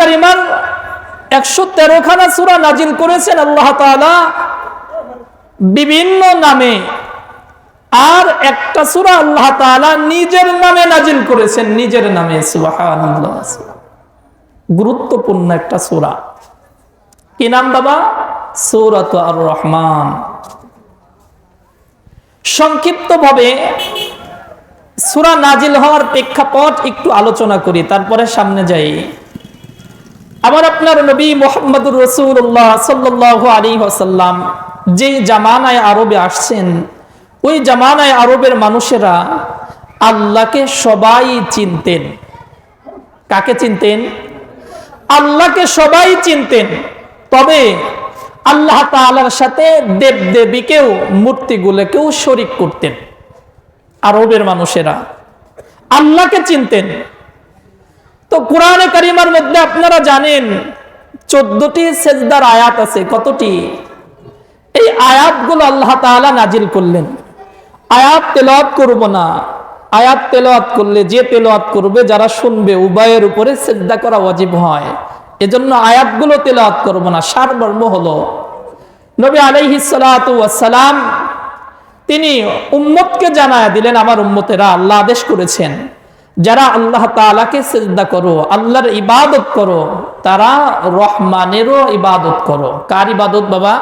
কারিমার একশো তেরোখানা সুরা নাজিল করেছেন আল্লাহ বিভিন্ন নামে। আর একটা সুরা আল্লাহ নিজের নামে নাজিল করেছেন, নিজের নামে গুরুত্বপূর্ণ একটা সুরা। কি নাম বাবা? সৌরত আর রহমান সংক্ষিপ্তভাবে সুরা নাজিল হওয়ার প্রেক্ষাপট একটু আলোচনা করি, তারপরে সামনে যাই। আবার আপনার নবী মোহাম্মদুর রসুল্লাহ সাল্লাহ আলী ওসাল্লাম যে জামানায় আরবে আসছেন, ওই জামানায় আরবের মানুষেরা আল্লাহকে সবাই চিনতেন। কাকে চিনতেন? আল্লাহকে সবাই চিনতেন। তবে আল্লাহ তাআলার সাথে দেব দেবীকেও মূর্তিগুলোকেও শরিক করতেন। আরবের মানুষেরা আল্লাহকে চিনতেন। তো কোরআনে কারিমার মধ্যে আপনারা জানেন চোদ্দটি সেজদার আয়াত আছে, কতটি? এই আয়াতগুলো আল্লাহ তাআলা নাজিল করলেন। আয়াত তেলাওয়াত করব না। আয়াত তেলাওয়াত করলে যে তেলাওয়াত করবে, যারা শুনবে, উভয়ের উপরে সেজদা করা ওয়াজিব হয়। এজন্য আয়াতগুলো তেলাওয়াত করব না, সারমর্ম হলো। নবী আলাইহিস সালাতু সালাম তিনি উম্মতকে জানায় দিলেন, আমার উম্মতেরা আল্লাহ আদেশ করেছেন যারা আল্লাহ তাআলাকে সেজদা করো, আল্লাহর ইবাদত করো, তারা রহমানেরও ইবাদত করো। কার ইবাদত বাবা?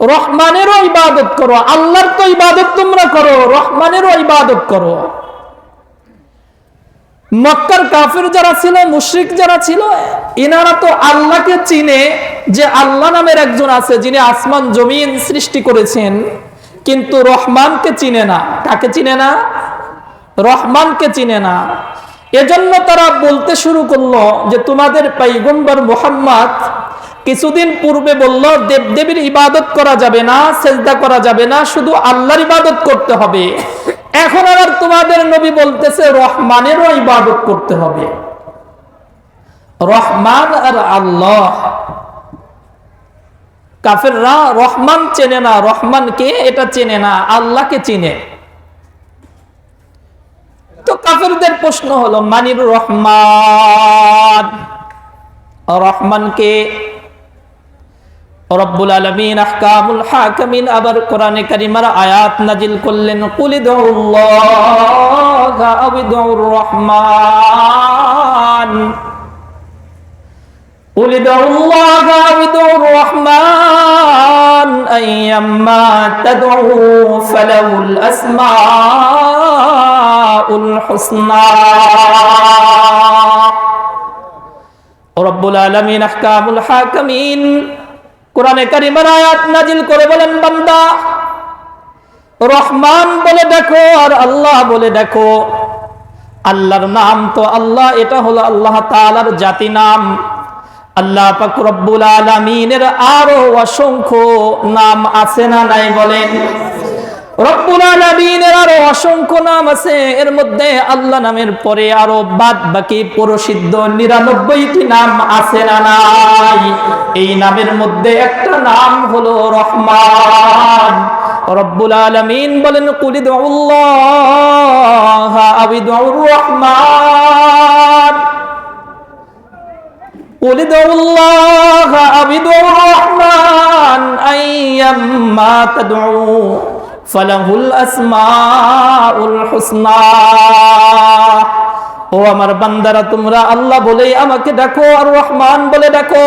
রহমানেরও ইবাদত করো, আল্লাহর তো ইবাদত তোমরা করো, রহমানেরও ইবাদত করো। মক্কার কাফির যারা ছিল, মুশরিক যারা ছিল এনারা তো আল্লাহকে চিনে যে আল্লাহ নামের একজন আছে যিনি আসমান, জমিন সৃষ্টি করেছেন, কিন্তু রহমানকে চিনে না। কাকে চিনে না? রহমানকে চিনে না। এজন্য তারা বলতে শুরু করল যে, তোমাদের পাইগম্বর মোহাম্মদ কিছুদিন পূর্বে বলল, দেবদেবীর ইবাদত করা যাবে না, সেজদা করা যাবে না, শুধু আল্লাহর ইবাদত করতে হবে। এখন আবার তোমাদের নবী বলতেছে, রহমানেরও ইবাদত করতে হবে। রহমান আর আল্লাহ। কাফেররা রহমান চেনে না, রহমানকে এটা চেনে না, আল্লাহকে চিনে। তো কাফেরদের প্রশ্ন হলো মানির রহমান রহমানকে রব্বুল আলমিন আহকামুল হাকামিন আবার কোরআনে কারিমার আয়াত নাজিল করলেন কুলিদুল্লাহ আবিদুর রহমান قل ادعوا الله أو ادعوا الرحمن أيما تدعوا فله الأسماء উল হুসনা। রব্বুল আলামিন, আহকামুল হাকিমিন। কোরআনে কারিমের আয়াত নাজিল করে বলেন, বান্দা, রহমান বলে দেখো আর আল্লাহ বলে দেখো। আল্লাহর নাম তো আল্লাহ, এটা হলো আল্লাহ তালার জাতি নাম। আল্লাহ পাকুরব্বুল আলমিনের আরও অসংখ্য নাম আছে না নাই বলেন? রব্বুল আলামিনের আরও অসংখ্য নাম আছে। এর মধ্যে আল্লাহ নামের পরে আরও বাদ প্রসিদ্ধ নিরানব্বইটি নাম আছে না নাই? এই নামের মধ্যে একটা নাম হলো রহমান। রব্বুল আলামিন বলেন কুলিদ আবিদুর রহমান কুলিদ আবিদুর রহমান আইয়াম্মা তাদউ ফলাহুল আসমাউল হুসনা। ও আমার বান্দারা, তোমরা আল্লাহ বলেই আমাকে ডাকো, আর রহমান বলে ডাকো।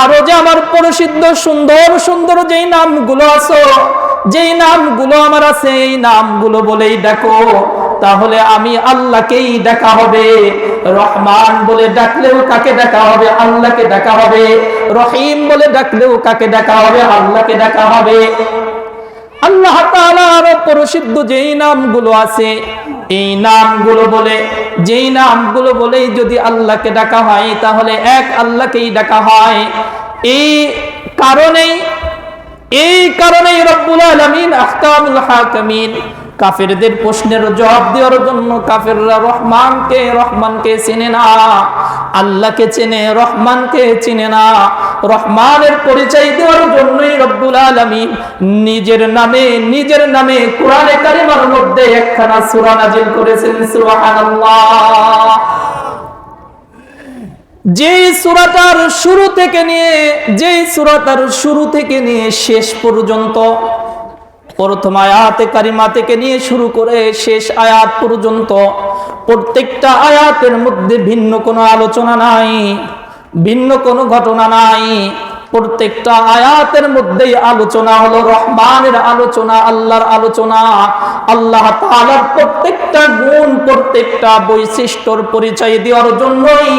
আরও যে আমার প্রসিদ্ধ সুন্দর সুন্দর যেই নামগুলো আছো, যেই নামগুলো আমার আছে, এই নামগুলো বলেই ডাকো। তাহলে আমি আল্লাহকেই ডাকা হবে। রহমান বলে ডাকলেও কাকে ডাকা হবে? আল্লাহকে ডাকা হবে। রহিম বলে ডাকলেও কাকে ডাকা হবে? আল্লাহকে ডাকা হবে। প্রসিদ্ধ যেই নামগুলো আছে, এই নামগুলো বলে, যেই নামগুলো বলেই যদি আল্লাহকে ডাকা হয়, তাহলে এক আল্লাহকেই ডাকা হয়। এই কারণেই এই কারণেই রব্বুল আলামিন আহকামুল হাকামিন কাফেরদের প্রশ্নের জবাব দেওয়ার জন্য কাফেররা রহমানকে রহমানকে চেনে না। আল্লাহকে চেনে, রহমানকে চেনে না। রহমানের পরিচয় দেওয়ার জন্যই রব্বুল আলামিন নিজের নামে নিজের নামে কোরআনে কারিমার মধ্যে একখানা সূরা নাজিল করেছেন। সুবহানাল্লাহ। যে সুরাটার শুরু থেকে নিয়ে যে সুরাটার শুরু থেকে নিয়ে শেষ পর্যন্ত, প্রথম আয়াতে কারিমা থেকে নিয়ে শুরু করে শেষ আয়াত পর্যন্ত প্রত্যেকটা আয়াতের মধ্যে ভিন্ন কোনো আলোচনা নাই, ভিন্ন কোনো ঘটনা নাই। প্রত্যেকটা আয়াতের মধ্যেই আলোচনা হলো রহমানের আলোচনা, আল্লাহর আলোচনা। আল্লাহ প্রত্যেকটা গুণ, প্রত্যেকটা বৈশিষ্ট্যর পরিচয় দেওয়ার জন্যই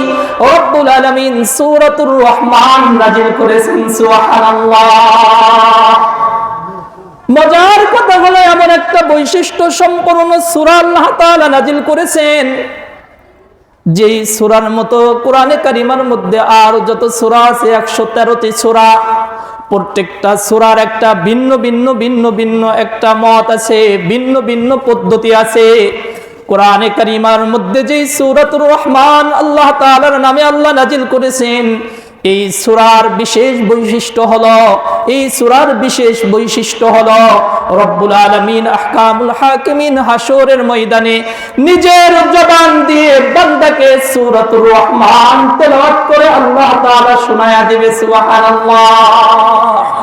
রব্বুল আলামিন সূরাতুর রহমান নাজিল করেছেন, সুবহানাল্লাহ। মজার কথা হলো এমন একটা বৈশিষ্ট্য সম্পূর্ণ সূরা আল্লাহ তাআলা নাজিল করেছেন। যেই সুরার মতো কোরআনে কারিমার মধ্যে আর যত সুরা আছে, একশো তেরোটি সুরা, প্রত্যেকটা সুরার একটা ভিন্ন ভিন্ন ভিন্ন ভিন্ন একটা মত আছে, ভিন্ন ভিন্ন পদ্ধতি আছে। কোরআনে কারিমার মধ্যে যেই সুরাতুর রহমান আল্লাহ তাআলার নামে আল্লাহ নাজিল করেছেন এই সুরার বিশেষ বৈশিষ্ট্য হল, এই সুরার বিশেষ বৈশিষ্ট্য হল, রব্বুল আলমিন আহকামুল হাকিমিন হাসরের ময়দানে নিজের জবান দিয়ে বান্দাকে সুরত রহমান করে আল্লাহ তাআলা শোনায়া দিবে, সুবহানাল্লাহ।